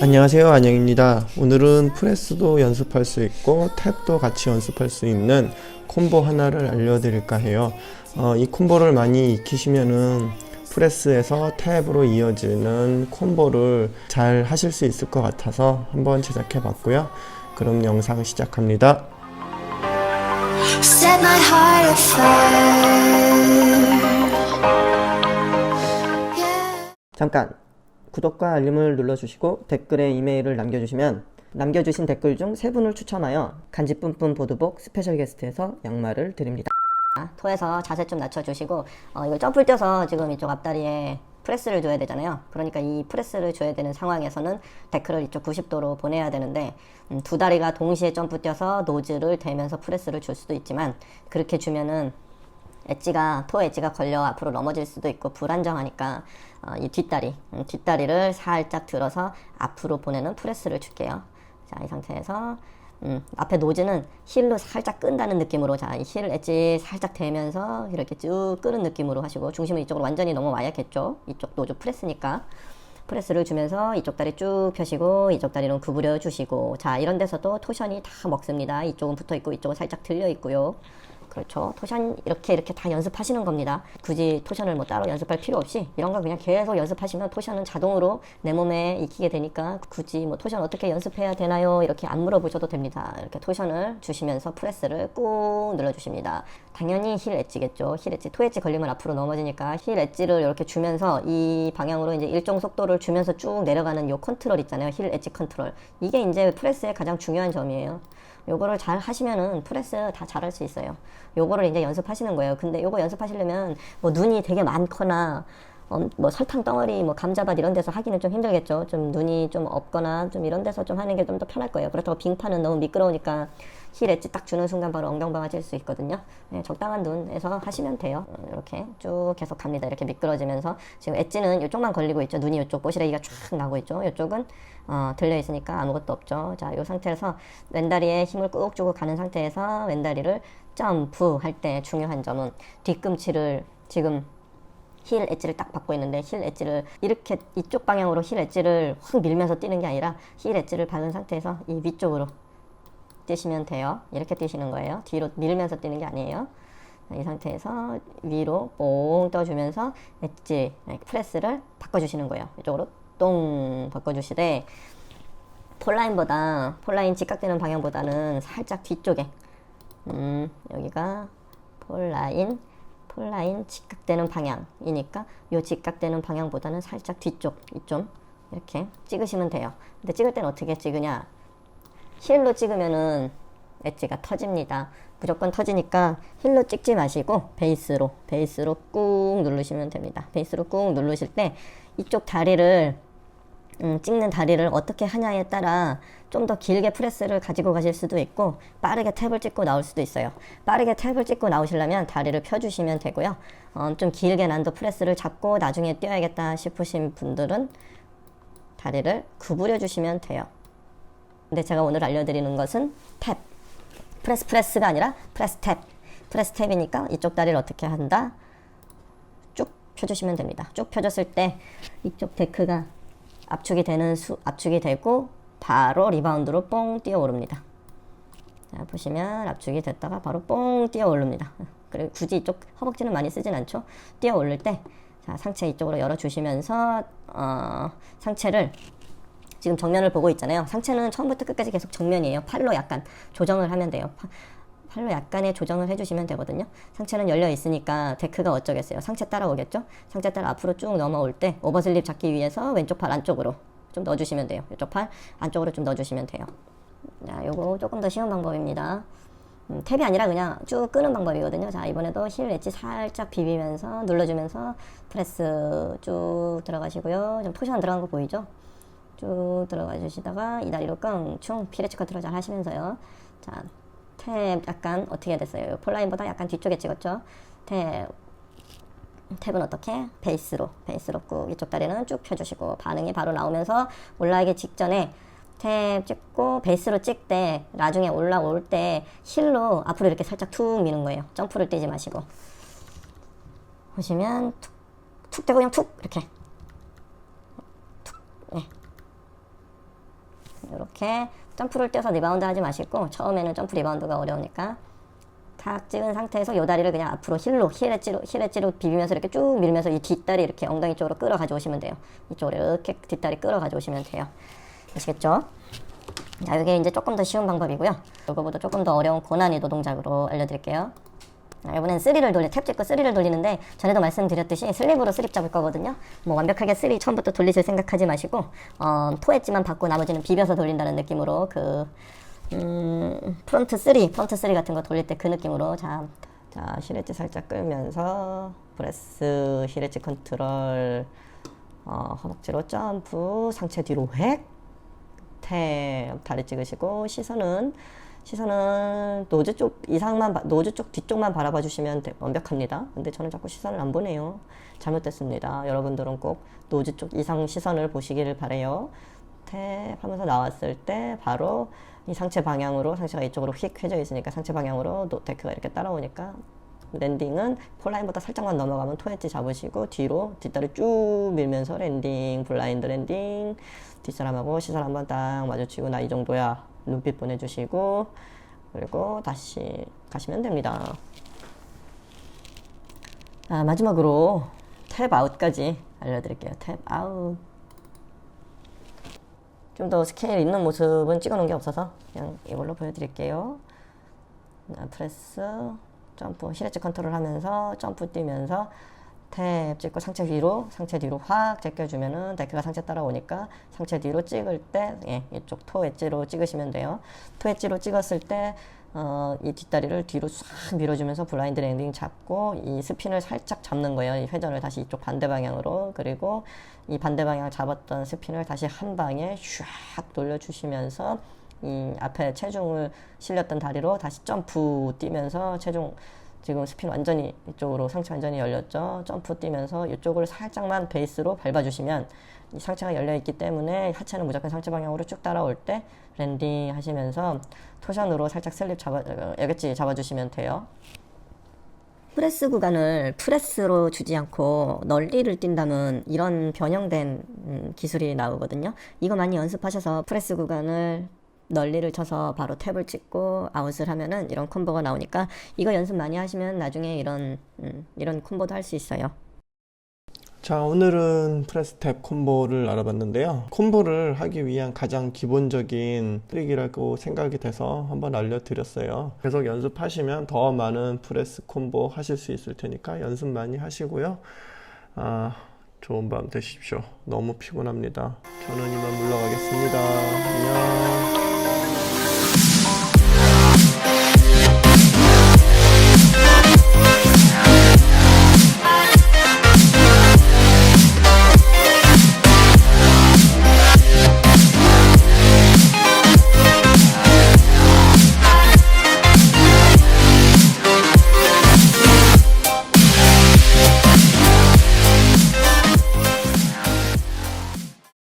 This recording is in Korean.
안녕하세요 안영입니다. 오늘은 프레스도 연습할 수 있고 탭도 같이 연습할 수 있는 콤보 하나를 알려드릴까 해요. 어, 이 콤보를 많이 익히시면은 프레스에서 탭으로 이어지는 콤보를 잘 하실 수 있을 것 같아서 한번 제작해 봤고요. 그럼 영상 시작합니다 잠깐 구독과 알림을 눌러주시고 댓글에 이메일을 남겨주시면 남겨주신 댓글 중 세 분을 추첨하여 간지 뿜뿜 보드복 스페셜 게스트에서 양말을 드립니다. 토에서 자세 좀 낮춰주시고 어, 이걸 점프를 뛰어서 지금 이쪽 앞다리에 프레스를 줘야 되잖아요. 그러니까 이 프레스를 줘야 되는 상황에서는 데크를 이쪽 90도로 보내야 되는데 음, 두 다리가 동시에 점프 뛰어서 노즈를 대면서 프레스를 줄 수도 있지만 그렇게 주면은 엣지가 토 엣지가 걸려 앞으로 넘어질 수도 있고 불안정하니까 어, 이 뒷다리 음, 뒷다리를 살짝 들어서 앞으로 보내는 프레스를 줄게요. 자 이 상태에서 음, 앞에 노즈는 힐로 살짝 끈다는 느낌으로 자, 이 힐 엣지 살짝 대면서 이렇게 쭉 끄는 느낌으로 하시고 중심은 이쪽으로 완전히 넘어와야겠죠. 이쪽 노즈 프레스니까. 프레스를 주면서 이쪽 다리 쭉 펴시고 이쪽 다리는 구부려 주시고 자 이런 데서도 토션이 다 먹습니다. 이쪽은 붙어 있고 이쪽은 살짝 들려 있고요. 그렇죠. 토션 이렇게 이렇게 다 연습하시는 겁니다. 굳이 토션을 뭐 따로 연습할 필요 없이 이런 거 그냥 계속 연습하시면 토션은 자동으로 내 몸에 익히게 되니까 굳이 뭐 토션 어떻게 연습해야 되나요? 이렇게 안 물어보셔도 됩니다. 이렇게 토션을 주시면서 프레스를 꾹 눌러주십니다. 당연히 힐 엣지겠죠. 힐 엣지, 토 엣지 걸리면 앞으로 넘어지니까 힐 엣지를 이렇게 주면서 이 방향으로 이제 일정 속도를 주면서 쭉 내려가는 요 컨트롤 있잖아요. 힐 엣지 컨트롤. 이게 이제 프레스의 가장 중요한 점이에요. 요거를 잘 하시면은 프레스 다 잘할 수 있어요. 요거를 이제 연습하시는 거예요. 근데 요거 연습하시려면 뭐 눈이 되게 많거나 어, 뭐 설탕 덩어리, 뭐 감자밭 이런 데서 하기는 좀 힘들겠죠. 좀 눈이 좀 없거나 좀 이런 데서 좀 하는 게 좀 더 편할 거예요. 그렇다고 빙판은 너무 미끄러우니까 힐 엣지 딱 주는 순간 바로 엉덩방아질 수 있거든요. 네, 적당한 눈에서 하시면 돼요. 어, 이렇게 쭉 계속 갑니다. 이렇게 미끄러지면서 지금 엣지는 이쪽만 걸리고 있죠. 눈이 이쪽 꼬시래기가 쫙 나고 있죠. 이쪽은 어, 들려 있으니까 아무것도 없죠. 자, 이 상태에서 왼다리에 힘을 꾹 주고 가는 상태에서 왼다리를 점프 할 때 중요한 점은 뒤꿈치를 지금 힐 엣지를 딱 받고 있는데 힐 엣지를 이렇게 이쪽 방향으로 힐 엣지를 확 밀면서 뛰는 게 아니라 힐 엣지를 받은 상태에서 이 위쪽으로 뛰시면 돼요. 이렇게 뛰시는 거예요. 뒤로 밀면서 뛰는 게 아니에요. 이 상태에서 위로 뽕 떠주면서 엣지 프레스를 바꿔주시는 거예요. 이쪽으로 똥 바꿔주시되 폴라인보다 폴라인 직각되는 방향보다는 살짝 뒤쪽에 음, 여기가 폴라인 폴라인 직각되는 방향이니까 요 직각되는 방향보다는 살짝 뒤쪽 이좀 이렇게 찍으시면 돼요. 근데 찍을 때는 어떻게 찍으냐? 힐로 찍으면은 엣지가 터집니다. 무조건 터지니까 힐로 찍지 마시고 베이스로 베이스로 꾹 누르시면 됩니다. 베이스로 꾹 누르실 때 이쪽 다리를 음, 찍는 다리를 어떻게 하냐에 따라 좀 더 길게 프레스를 가지고 가실 수도 있고 빠르게 탭을 찍고 나올 수도 있어요. 빠르게 탭을 찍고 나오시려면 다리를 펴주시면 되고요. 어, 좀 길게 난도 프레스를 잡고 나중에 뛰어야겠다 싶으신 분들은 다리를 구부려 주시면 돼요. 근데 제가 오늘 알려드리는 것은 탭. 프레스 프레스가 아니라 프레스 탭. 프레스 탭이니까 이쪽 다리를 어떻게 한다? 쭉 펴주시면 됩니다. 쭉 펴줬을 때 이쪽 데크가 압축이 되는 수, 압축이 되고 바로 리바운드로 뽕 뛰어 오릅니다. 자, 보시면 압축이 됐다가 바로 뽕 뛰어 오릅니다. 그리고 굳이 이쪽 허벅지는 많이 쓰진 않죠. 뛰어 오를 때 자, 상체 이쪽으로 열어 주시면서 어, 상체를 지금 정면을 보고 있잖아요. 상체는 처음부터 끝까지 계속 정면이에요. 팔로 약간 조정을 하면 돼요. 파- 팔로 약간의 조정을 해주시면 되거든요. 상체는 열려 있으니까 데크가 어쩌겠어요. 상체 따라오겠죠? 상체 따라 앞으로 쭉 넘어올 때 오버슬립 잡기 위해서 왼쪽 팔 안쪽으로 좀 넣어주시면 돼요. 이쪽 팔 안쪽으로 좀 넣어주시면 돼요. 자, 요거 조금 더 쉬운 방법입니다. 음, 탭이 아니라 그냥 쭉 끄는 방법이거든요. 자, 이번에도 힐 엣지 살짝 비비면서 눌러주면서 프레스 쭉 들어가시고요. 좀 토션 들어간 거 보이죠? 쭉 들어가 주시다가 이 다리로 깡충 피레치 컨트롤 잘 하시면서요. 자, 탭 약간 어떻게 됐어요? 폴라인보다 약간 뒤쪽에 찍었죠? 탭 탭은 어떻게? 베이스로 베이스로 꾹 이쪽 다리는 쭉 펴주시고 반응이 바로 나오면서 올라가기 직전에 탭 찍고 베이스로 찍 때 나중에 올라올 때 힐로 앞으로 이렇게 살짝 툭 미는 거예요. 점프를 뛰지 마시고 보시면 툭, 툭 대고 그냥 툭 이렇게 이렇게 점프를 뛰어서 리바운드 하지 마시고 처음에는 점프 리바운드가 어려우니까 탁 찍은 상태에서 요 다리를 그냥 앞으로 힐로 힐 엣지로 힐 엣지로 비비면서 이렇게 쭉 밀면서 이 뒷다리 이렇게 엉덩이 쪽으로 끌어 가져오시면 돼요. 이쪽으로 이렇게 뒷다리 끌어 가져오시면 돼요. 아시겠죠? 자, 이게 이제 조금 더 쉬운 방법이고요. 이거보다 조금 더 어려운 고난이도 동작으로 알려드릴게요. 자, 이번엔 3를 돌리, 탭 찍고 3를 돌리는데 전에도 말씀드렸듯이 슬립으로 슬립 잡을 거거든요. 뭐 완벽하게 3 처음부터 돌리실 생각하지 마시고 어, 토 엣지만 받고 나머지는 비벼서 돌린다는 느낌으로 그 음, 프론트 3, 프론트 3 같은 거 돌릴 때 그 느낌으로 자, 자, 힐엣지 살짝 끌면서 프레스, 힐엣지 컨트롤 어, 허벅지로 점프, 상체 뒤로 획탭 다리 찍으시고 시선은 시선은 노즈 쪽 이상만 봐- 노즈 쪽 뒤쪽만 바라봐 주시면 돼- 완벽합니다. 근데 저는 자꾸 시선을 안 보네요. 잘못됐습니다. 여러분들은 꼭 노즈 쪽 이상 시선을 보시기를 바래요. 탭 하면서 나왔을 때 바로 이 상체 방향으로 상체가 이쪽으로 휙 휘져 있으니까 상체 방향으로 노 데크가 이렇게 따라오니까 랜딩은 폴라인보다 살짝만 넘어가면 토엣지 잡으시고 뒤로 뒷다리 쭉 밀면서 랜딩 블라인드 랜딩 뒷사람하고 시선 한번 딱 마주치고 나 이 정도야 눈빛 보내주시고 그리고 다시 가시면 됩니다. 아, 마지막으로 탭 아웃까지 알려드릴게요. 탭 아웃. 좀 더 스케일 있는 모습은 찍어놓은 게 없어서 그냥 이걸로 보여드릴게요. 자, 프레스, 점프, 힐엣지 컨트롤 하면서 점프 뛰면서 탭 찍고 상체 위로, 상체 뒤로 확 제껴주면은 데크가 상체 따라오니까 상체 뒤로 찍을 때, 예, 이쪽 토 엣지로 찍으시면 돼요. 토 엣지로 찍었을 때, 어, 이 뒷다리를 뒤로 싹 밀어주면서 블라인드 랜딩 잡고 이 스핀을 살짝 잡는 거예요. 이 회전을 다시 이쪽 반대 방향으로. 그리고 이 반대 방향 잡았던 스핀을 다시 한 방에 샥 돌려주시면서 이 앞에 체중을 실렸던 다리로 다시 점프 뛰면서 체중 지금 스핀 완전히 이쪽으로 상체 완전히 열렸죠. 점프 뛰면서 이쪽을 살짝만 베이스로 밟아주시면 이 상체가 열려 있기 때문에 하체는 무조건 상체 방향으로 쭉 따라올 때 랜딩 하시면서 토션으로 살짝 슬립 잡아 어, 여겼지 잡아주시면 돼요. 프레스 구간을 프레스로 주지 않고 널리를 뛴다면 이런 변형된 음, 기술이 나오거든요. 이거 많이 연습하셔서 프레스 구간을 널리를 쳐서 바로 탭을 찍고 아웃을 하면은 이런 콤보가 나오니까 이거 연습 많이 하시면 나중에 이런 음, 이런 콤보도 할 수 있어요. 자, 오늘은 프레스 탭 콤보를 알아봤는데요. 콤보를 하기 위한 가장 기본적인 트릭이라고 생각이 돼서 한번 알려드렸어요. 계속 연습하시면 더 많은 프레스 콤보 하실 수 있을 테니까 연습 많이 하시고요. 아, 좋은 밤 되십시오. 너무 피곤합니다. 저는 이만 물러가겠습니다.